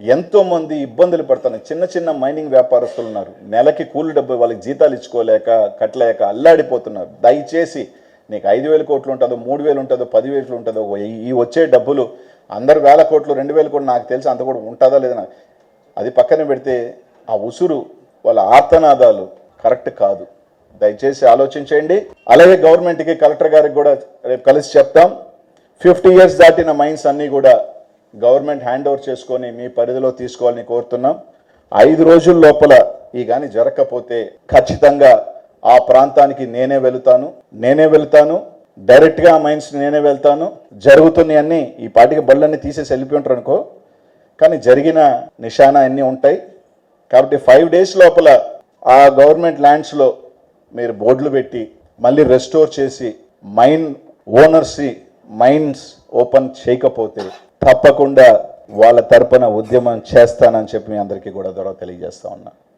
ఎంతోమంది ఇబ్బందులు పడుతున్నారు చిన్న చిన్న మైనింగ్ వ్యాపారస్తులు ఉన్నారు. నెలకి కూలి డబ్బు వాళ్ళకి జీతాలు ఇచ్చుకోలేక కట్టలేక అల్లాడిపోతున్నారు. దయచేసి నీకు ఐదు వేల కోట్లు ఉంటుందో మూడు వేలు ఉంటుందో పదివేలు ఉంటుందో ఈ- వచ్చే డబ్బులు అందరు వేల కోట్లు రెండు వేలు కూడా నాకు తెలిసి అంత కూడా ఉంటుందా లేదా నాకు అది పక్కన పెడితే ఆ ఉసురు వాళ్ళ ఆర్తనాదాలు కరెక్ట్ కాదు. దయచేసి ఆలోచించండి అలాగే గవర్నమెంట్కి కలెక్టర్ గారికి కూడా రేపు కలిసి చెప్తాం. ఫిఫ్టీ ఇయర్స్ దాటిన మైన్స్ అన్నీ కూడా గవర్నమెంట్ హ్యాండ్ ఓవర్ చేసుకొని మీ పరిధిలో తీసుకోవాలని కోరుతున్నాం. ఐదు రోజుల లోపల ఈ కానీ జరగకపోతే ఖచ్చితంగా ఆ ప్రాంతానికి నేనే వెళుతాను. నేనే వెళ్తాను. డైరెక్ట్గా ఆ మైన్స్ నేనే వెళ్తాను. జరుగుతున్నాయన్నీ ఈ పాటికి బళ్ళన్నీ తీసేసి వెళ్ళిపోయి ఉంటారు అనుకో. కానీ జరిగిన నిశానా అన్నీ ఉంటాయి. కాబట్టి ఫైవ్ డేస్ లోపల ఆ గవర్నమెంట్ ల్యాండ్స్లో మీరు బోర్డులు పెట్టి మళ్ళీ రెస్టోర్ చేసి మైన్ ఓనర్స్ మైన్స్ ఓపెన్ చేయకపోతే తప్పకుండా వాళ్ళ తరపున ఉద్యమం చేస్తానని చెప్పి మీ అందరికీ కూడా ద్వారా తెలియజేస్తా ఉన్నా.